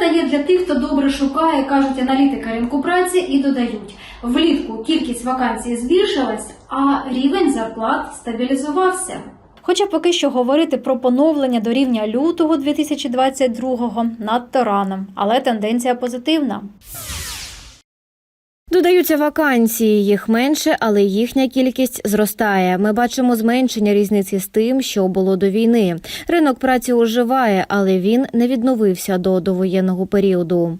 Робота є для тих, хто добре шукає, кажуть аналітики ринку праці і додають. Влітку кількість вакансій збільшилась, а рівень зарплат стабілізувався. Хоча поки що говорити про поновлення до рівня лютого 2022-го надто рано, але тенденція позитивна. Додаються вакансії, їх менше, але їхня кількість зростає. Ми бачимо зменшення різниці з тим, що було до війни. Ринок праці оживає, але він не відновився до довоєнного періоду.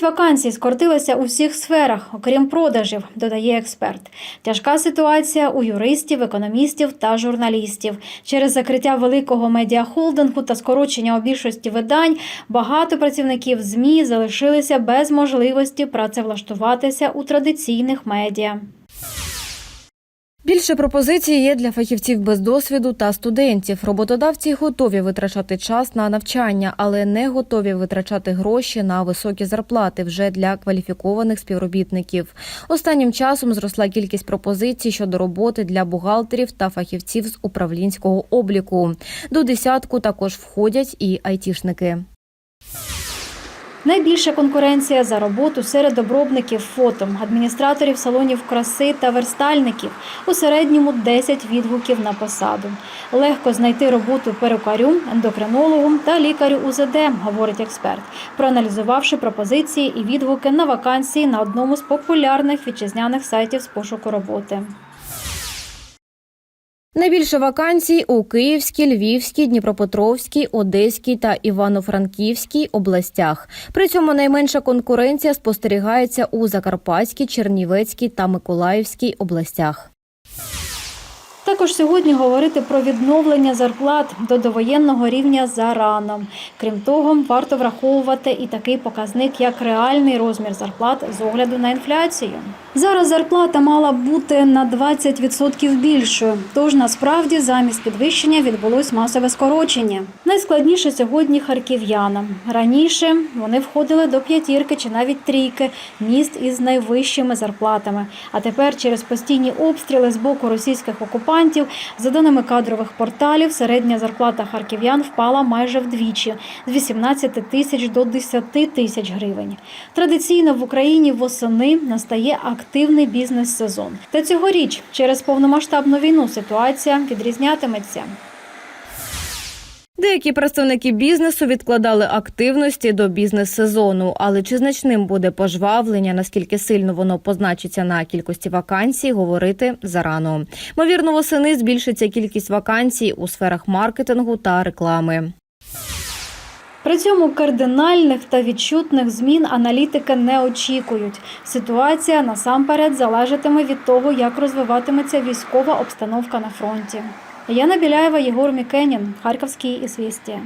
Кількість вакансій скоротилася у всіх сферах, окрім продажів, додає експерт. Тяжка ситуація у юристів, економістів та журналістів. Через закриття великого медіахолдингу та скорочення у більшості видань багато працівників ЗМІ залишилися без можливості працевлаштуватися у традиційних медіа. Більше пропозицій є для фахівців без досвіду та студентів. Роботодавці готові витрачати час на навчання, але не готові витрачати гроші на високі зарплати вже для кваліфікованих співробітників. Останнім часом зросла кількість пропозицій щодо роботи для бухгалтерів та фахівців з управлінського обліку. До десятку також входять і айтішники. Найбільша конкуренція за роботу серед обробників фото, адміністраторів салонів краси та верстальників. У середньому 10 відгуків на посаду. Легко знайти роботу перукарю, ендокринологу та лікарю УЗД, говорить експерт, проаналізувавши пропозиції і відгуки на вакансії на одному з популярних вітчизняних сайтів з пошуку роботи. Найбільше вакансій у Київській, Львівській, Дніпропетровській, Одеській та Івано-Франківській областях. При цьому найменша конкуренція спостерігається у Закарпатській, Чернівецькій та Миколаївській областях. Також сьогодні говорити про відновлення зарплат до довоєнного рівня зарано. Крім того, варто враховувати і такий показник, як реальний розмір зарплат з огляду на інфляцію. Зараз зарплата мала бути на 20% більшою, тож насправді замість підвищення відбулось масове скорочення. Найскладніше сьогодні харків'янам. Раніше вони входили до п'ятірки чи навіть трійки міст із найвищими зарплатами. А тепер через постійні обстріли з боку російських окупантів, за даними кадрових порталів, середня зарплата харків'ян впала майже вдвічі з 18 тисяч до 10 тисяч гривень. Традиційно в Україні восени настає активний бізнес-сезон. Та цьогоріч через повномасштабну війну ситуація відрізнятиметься. Деякі представники бізнесу відкладали активності до бізнес-сезону, але чи значним буде пожвавлення, наскільки сильно воно позначиться на кількості вакансій, говорити зарано. Ймовірно, восени збільшиться кількість вакансій у сферах маркетингу та реклами. При цьому кардинальних та відчутних змін аналітики не очікують. Ситуація насамперед залежатиме від того, як розвиватиметься військова обстановка на фронті. Яна Біляєва, Єгор Мікенін, Харківські ізвістія.